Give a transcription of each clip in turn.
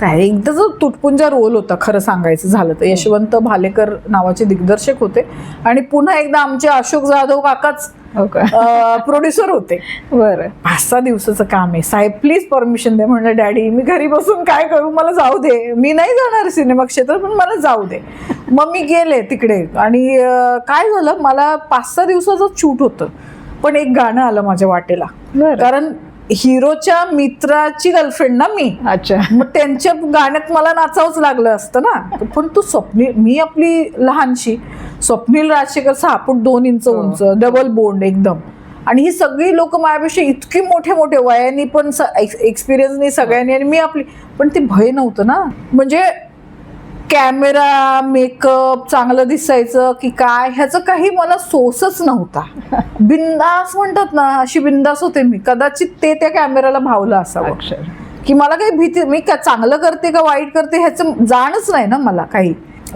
काय एकदा जो तुटपुंजा रोल होता खरं सांगायचं झालं तर. यशवंत भालेकर नावाचे दिग्दर्शक होते आणि पुन्हा एकदा आमचे अशोक जाधव काकाच हो प्रोड्युसर होते. बरं. पाच सहा दिवसाचं काम आहे. साहेब प्लीज परमिशन दे. म्हणलं डॅडी मी घरी बसून काय करू? मला जाऊ दे. मी नाही जाणार सिनेमा क्षेत्रात पण मला जाऊ दे. मग मी गेले तिकडे. आणि काय झालं? मला पाच सहा दिवसाचं शूट होतं. पण एक गाणं आलं माझ्या वाटेला. कारण हिरोच्या मित्राची गर्लफ्रेंड ना मी. अच्छा. मग त्यांच्या गाण्यात मला नाचावंच लागलं असतं ना. पण तू स्वप्नील मी आपली लहानशी स्वप्नील राजशेखर सहा फूट दोन इंच हो. उंच डबल बोंड एकदम. आणि ही सगळी लोक माझ्यापेक्षा इतकी मोठे मोठे वयाने पण एक्सपिरियन्सनी सगळ्यांनी आणि मी आपली पण ते भय नव्हतं ना. म्हणजे कॅमेरा मेकअप चांगलं दिसायचं की काय ह्याचं काही मला सोसच नव्हता. बिंदास म्हणतात ना अशी बिंदास होते मी. कदाचित ते त्या कॅमेराला भावलं असावं. अक्षर की मला काही भीती मी का चांगलं करते का वाईट करते ह्याचं जाणच नाही ना मला काही.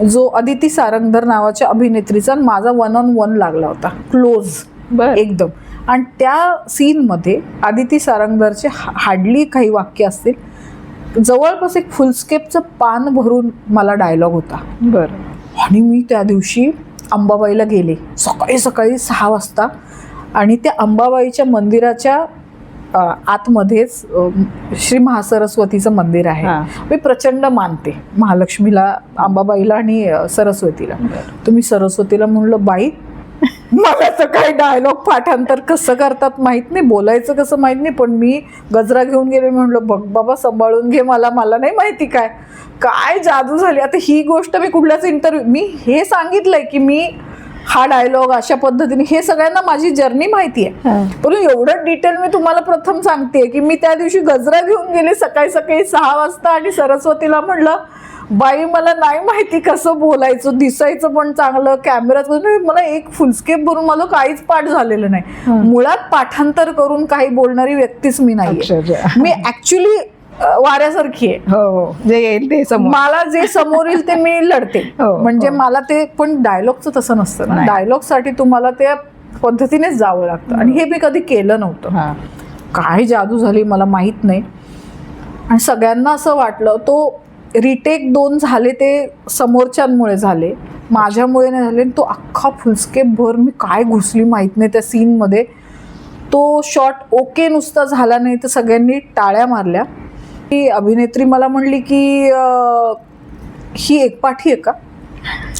जो अदिती सारंगधर नावाच्या अभिनेत्रीचा माझा वन ऑन वन लागला होता. क्लोज एकदम. आणि त्या सीनमध्ये आदिती सारंगधरचे हार्डली काही वाक्य असतील. जवळपास एक फुलस्केपचं पान भरून मला डायलॉग होता. बर. आणि मी त्या दिवशी अंबाबाईला गेले. सकाळी सकाळी सहा वाजता. आणि त्या अंबाबाईच्या मंदिराच्या आतमध्येच श्री महासरस्वतीचं मंदिर आहे. मी प्रचंड मानते महालक्ष्मीला अंबाबाईला आणि सरस्वतीला. तुम्ही सरस्वतीला म्हणलं बाई मला तर काही डायलॉग पाठांतर कसं करतात माहीत नाही बोलायचं कसं माहीत नाही पण मी गजरा घेऊन गेले म्हणलं बघ बाबा सांभाळून घे मला मला नाही माहिती काय. काय जादू झाली. आता ही गोष्ट मी कुठल्याच इंटरव्ह्यू मी हे सांगितलंय की मी हा डायलॉग अशा पद्धतीने हे सगळ्यांना माझी जर्नी माहिती आहे. परंतु एवढं डिटेल मी तुम्हाला प्रथम सांगते की मी त्या दिवशी गजरा घेऊन गेले सकाळी सकाळी सहा वाजता आणि सरस्वतीला म्हणलं बाई मला नाही माहिती कसं बोलायचं दिसायचं पण चांगलं कॅमेऱ्यात मला एक फुलस्केप भरून मला काहीच पाठ झालेलं नाही मुळात पाठांतर करून काही बोलणारी व्यक्तीच मी नाही. मी ऍक्च्युली वाऱ्यासारखी आहे. हो हो. जे येईल ते समोर. मला जे समोर येईल ते मी लढते. हो, म्हणजे हो. मला ते पण डायलॉगचं तसं नसतं ना. नाही. डायलॉगसाठी तुम्हाला त्या पद्धतीनेच जावं लागतं. आणि हे मी कधी केलं नव्हतं. हा. काय जादू झाली मला माहीत नाही. आणि सगळ्यांना असं वाटलं तो रिटेक दोन झाले ते समोरच्यांमुळे झाले. माझ्यामुळे नाही झाले. आणि तो अख्खा फुलस्केप भर मी काय घुसली माहीत नाही त्या सीनमध्ये तो शॉट ओके नुसता झाला नाही तर सगळ्यांनी टाळ्या मारल्या. ती अभिनेत्री मला म्हणली की अं, ही एकपाठी आहे का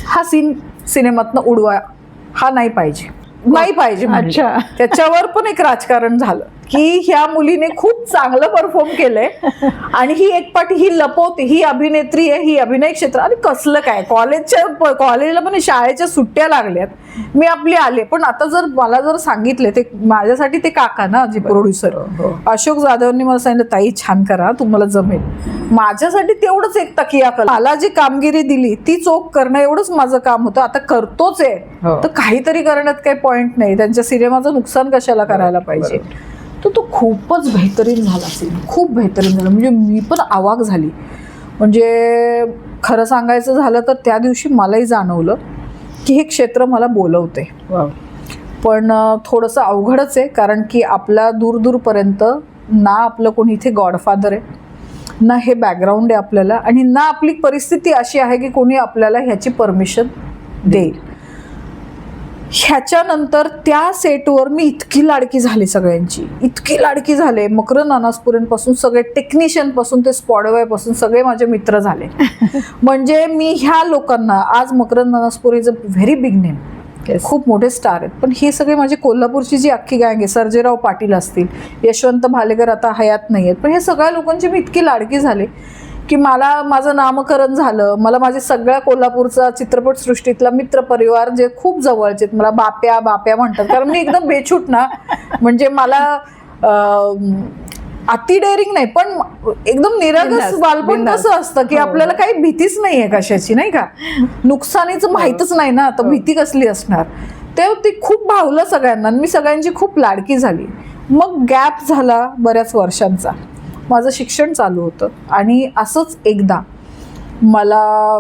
हा सीन सिनेमातनं उडवा हा नाही पाहिजे नाही पाहिजे म्हणली. अच्छा. त्याच्यावर पण एक राजकारण झालं की ह्या मुलीने खूप चांगलं परफॉर्म केलंय. आणि ही एक पाठी ही लपवते ही अभिनेत्री आहे ही अभिनय क्षेत्र. आणि कसलं काय? कॉलेजच्या कॉलेजला पण शाळेच्या सुट्ट्या लागल्यात. मी आपली आले. पण आता जर मला जर सांगितले ते माझ्यासाठी ते काका ना जे प्रोड्युसर हो. अशोक जाधवांनी मला सांगितलं ताई छान करा तुम्हाला जमेल. माझ्यासाठी तेवढंच एक तकिया कला. मला जी कामगिरी दिली ती चोख करणं एवढंच माझं काम होतं. आता करतोच आहे. हो. तर काहीतरी करण्यात काही पॉइंट नाही. त्यांच्या सिनेमाचं नुकसान कशाला करायला पाहिजे? तर तो खूपच बेहतरीन झाला असेल खूप बेहतरीन झाला. म्हणजे मी पण आवाक झाली. म्हणजे खरं सांगायचं झालं तर त्या दिवशी मलाही जाणवलं की हे क्षेत्र मला बोलवते. पण थोडंसं अवघडच आहे कारण की आपल्या दूर दूरपर्यंत ना आपलं कोणी इथे गॉडफादर आहे ना हे बॅकग्राऊंड आहे आपल्याला आणि ना आपली परिस्थिती अशी आहे की कोणी आपल्याला ह्याची परमिशन देईल. ह्याच्यानंतर त्या सेटवर मी इतकी लाडकी झाली सगळ्यांची. इतकी लाडकी झाले. मकरंद अनासपुरेंपासून सगळे टेक्निशियनपासून ते स्पॉडवायपासून सगळे माझे मित्र झाले. म्हणजे मी ह्या लोकांना आज Makarand Anaspure is a very big name Yes. खूप मोठे स्टार आहेत. पण हे सगळे माझे कोल्हापूरची जी अख्खी गँग आहे सर्जेराव पाटील असतील यशवंत भालेकर आता हयात नाही आहेत पण हे सगळ्या लोकांची मी इतकी लाडकी झाले. की मला माझं नामकरण झालं मला माझे सगळ्या कोल्हापूरचा चित्रपटसृष्टीतला मित्र परिवार जे खूप जवळचे मला बाप्या बाप्या म्हणतात. कारण मी एकदम बेछूट ना. म्हणजे मला अति डेअरिंग नाही पण एकदम निरागस बालपण. कसं असतं की हो. आपल्याला काही भीतीच नाहीये कशाची नाही का? नुकसानीचं माहीतच नाही ना तर भीती कसली असणार? ते ते खूप भावलं सगळ्यांना मी सगळ्यांची खूप लाडकी झाली. मग गॅप झाला बऱ्याच वर्षांचा. माझं शिक्षण चालू होतं. आणि असंच एकदा मला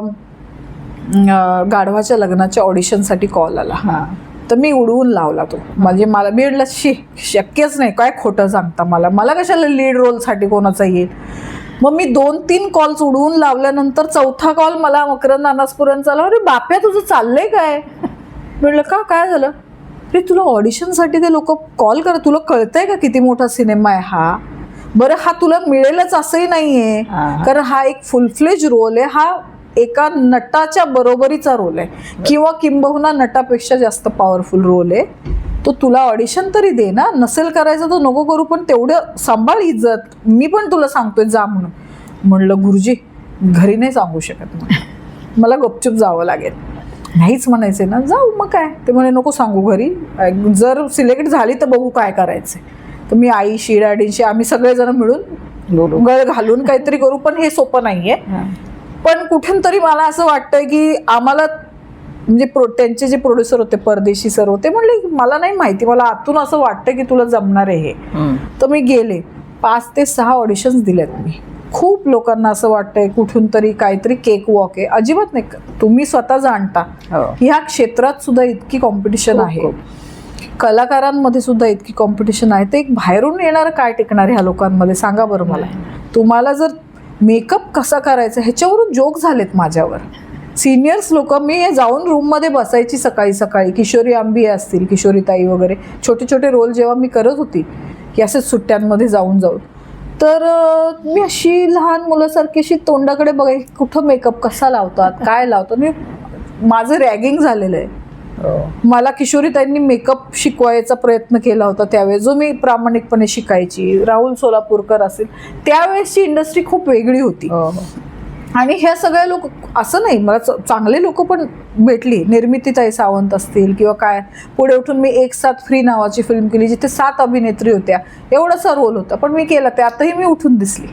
गाढवाच्या लग्नाच्या ऑडिशनसाठी कॉल आला. हा. तर मी उडवून लावला तो. म्हणजे मला मी म्हटलं शी शक्यच नाही. काय खोटं सांगता मला? मला कशाला लीड रोलसाठी कोणाचा येईल? मग मी दोन तीन कॉल्स उडवून लावल्यानंतर चौथा कॉल मला मकरंद अनासपुरांचा आला अरे बाप्या तुझं चाललंय काय? म्हटलं का? काय झालं? अरे तुला ऑडिशनसाठी ते लोक कॉल करा. तुला कळतंय का किती मोठा सिनेमा आहे हा? बरं हा तुला मिळेलच असंही नाहीये. कारण हा एक फुलफ्लेज रोल आहे. हा एका नटाच्या बरोबरीचा रोल आहे. किंवा किंबहुना नटापेक्षा जास्त पॉवरफुल रोल आहे. तो तुला ऑडिशन तरी दे ना. नसेल करायचं तर नको करू पण तेवढं सांभाळ इज्जत. मी पण तुला सांगतोय जा म्हणून. म्हणलं गुरुजी घरी नाही सांगू शकत. मला गपचूप जावं लागेल. नाहीच म्हणायचे ना जाऊ मग काय? ते म्हणे नको सांगू घरी. जर सिलेक्ट झाली तर बघू काय करायचंय. तर मी आईशी डॅडीशी आम्ही सगळेजण मिळून बोलू. गळ घालून काहीतरी करू पण हे सोपं नाहीये. पण कुठून तरी मला असं वाटतंय की आम्हाला म्हणजे प्रो त्यांचे जे प्रोड्युसर होते परदेशी सर होते म्हणले मला नाही माहिती मला आतून असं वाटतं की तुला जमणार आहे हे. तर मी गेले. पाच ते सहा ऑडिशन्स दिलेत मी. खूप लोकांना असं वाटतंय कुठून तरी काहीतरी केक वॉक आहे. अजिबात नाही. तुम्ही स्वतः जाणता. हो. ह्या क्षेत्रात सुद्धा इतकी कॉम्पिटिशन आहे. कलाकारांमध्ये सुद्धा इतकी कॉम्पिटिशन आहे. ते एक बाहेरून येणार काय टिकणार ह्या लोकांमध्ये? सांगा बरं मला. तुम्हाला जर मेकअप कसा करायचा ह्याच्यावरून जोक झालेत माझ्यावर. सिनियर्स लोक मी जाऊन रूममध्ये बसायची सकाळी सकाळी. किशोरी आंबी असतील किशोरी ताई वगैरे. छोटे छोटे रोल जेव्हा मी करत होती की असेच सुट्ट्यांमध्ये जाऊन जाऊन. तर मी अशी लहान मुलासारखी अशी तोंडाकडे बघाय कुठं मेकअप कसा लावतात काय लावतात? मी माझं रॅगिंग झालेलं आहे. मला किशोरीताईंनी मेकअप शिकवायचा प्रयत्न केला होता त्यावेळेस जो मी प्रामाणिकपणे शिकायची. राहुल सोलापूरकर असेल त्यावेळेसची इंडस्ट्री खूप वेगळी होती. हो आणि ह्या सगळ्या लोक असं नाही मला चांगले लोक पण भेटली. निर्मितीताई सावंत असतील किंवा काय पुढे उठून मी एक साथ फ्री नावाची फिल्म केली जिथे सात अभिनेत्री होत्या. एवढासा रोल होता. पण मी केला त्यातही मी उठून दिसली.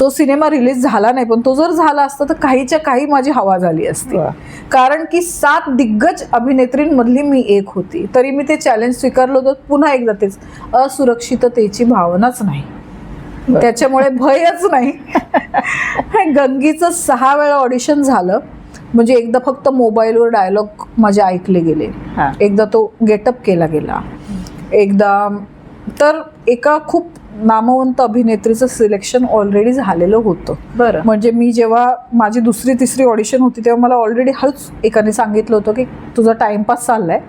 तो सिनेमा रिलीज झाला नाही पण तो जर झाला असता तर काहीच्या काही माझी हवा झाली असती. कारण की सात दिग्गज अभिनेत्रींमधली मी एक होती. तरी मी ते चॅलेंज स्वीकारलं होतं पुन्हा एकदा तेच असुरक्षिततेची भावनाच नाही. त्याच्यामुळे भयच नाही. गंगीचं सहा वेळा ऑडिशन झालं. म्हणजे एकदा फक्त मोबाईलवर डायलॉग माझे ऐकले गेले. एकदा तो गेटअप केला गेला. एकदा तर एका खूप नामवंत अभिनेत्रीचं सिलेक्शन ऑलरेडी झालेलं होतं. बरं. म्हणजे मी जेव्हा माझी दुसरी तिसरी ऑडिशन होती तेव्हा मला ऑलरेडी हळूच एकाने सांगितलं होतं की तुझा टाइमपास चाललाय.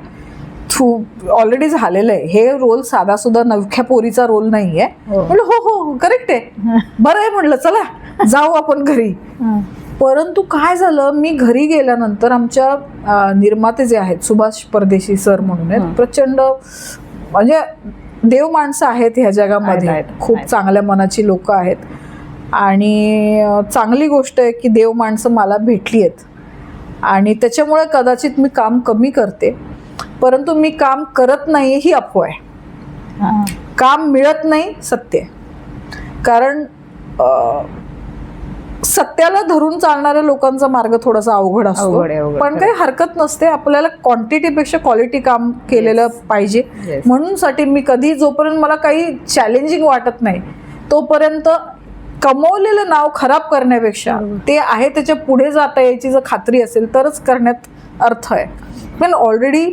तू ऑलरेडी झालेलं आहे. हे रोल साधा सुद्धा नवख्या पोरीचा रोल नाही आहे हो. म्हणलं हो हो करेक्ट आहे. बरं आहे म्हणलं चला जाऊ आपण घरी. परंतु काय झालं मी घरी गेल्यानंतर आमच्या निर्माते जे आहेत सुभाष परदेशी सर म्हणून आहेत हं. प्रचंड म्हणजे देव माणसं आहेत ह्या जगामध्ये आहेत, खूप. चांगल्या मनाची लोक आहेत आणि चांगली गोष्ट आहे की देव माणसं मला भेटली आहेत आणि त्याच्यामुळे कदाचित मी काम कमी करते परंतु मी काम करत नाही ही अफवा आहे. काम मिळत नाही सत्य. कारण सत्याला धरून चालणाऱ्या लोकांचा मार्ग थोडासा अवघड असतो. पण काही हरकत नसते. आपल्याला क्वांटिटीपेक्षा क्वालिटी काम केलेलं पाहिजे. म्हणून साठी मी कधी जोपर्यंत मला काही चॅलेंजिंग वाटत नाही तोपर्यंत कमवलेलं नाव खराब करण्यापेक्षा ते आहे त्याच्या पुढे जाता यायची जर खात्री असेल तरच करण्यात अर्थ आहे. पण ऑलरेडी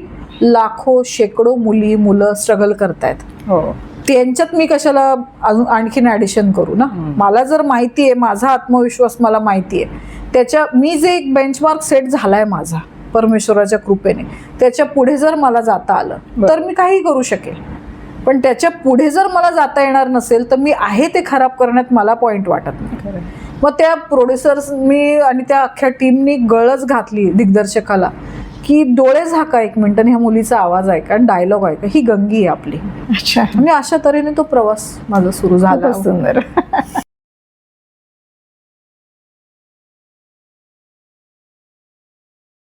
लाखो शेकडो मुली मुलं स्ट्रगल करतायत. हो. त्यांच्यात मी कशाला अजून आणखीन ॲडिशन करू ना. मला जर माहिती आहे माझा आत्मविश्वास मला माहिती आहे त्याच्या मी जे एक बेंचमार्क सेट झालाय माझा परमेश्वराच्या कृपेने त्याच्या पुढे जर मला जाता आलं. तर मी काही करू शकेल. पण त्याच्या पुढे जर मला जाता येणार नसेल तर मी आहे ते खराब करण्यात मला पॉईंट वाटत नाही. मग त्या प्रोड्युसर्स मी आणि त्या अख्ख्या टीमनी गळच घातली दिग्दर्शकाला. की डोळे झाका एक मिनिट आणि ह्या मुलीचा आवाज ऐका आणि डायलॉग ऐका. ही गंगी आहे आपली. अच्छा. आणि अशा तऱ्हेने तो प्रवास माझा सुरू झाला. सुंदर.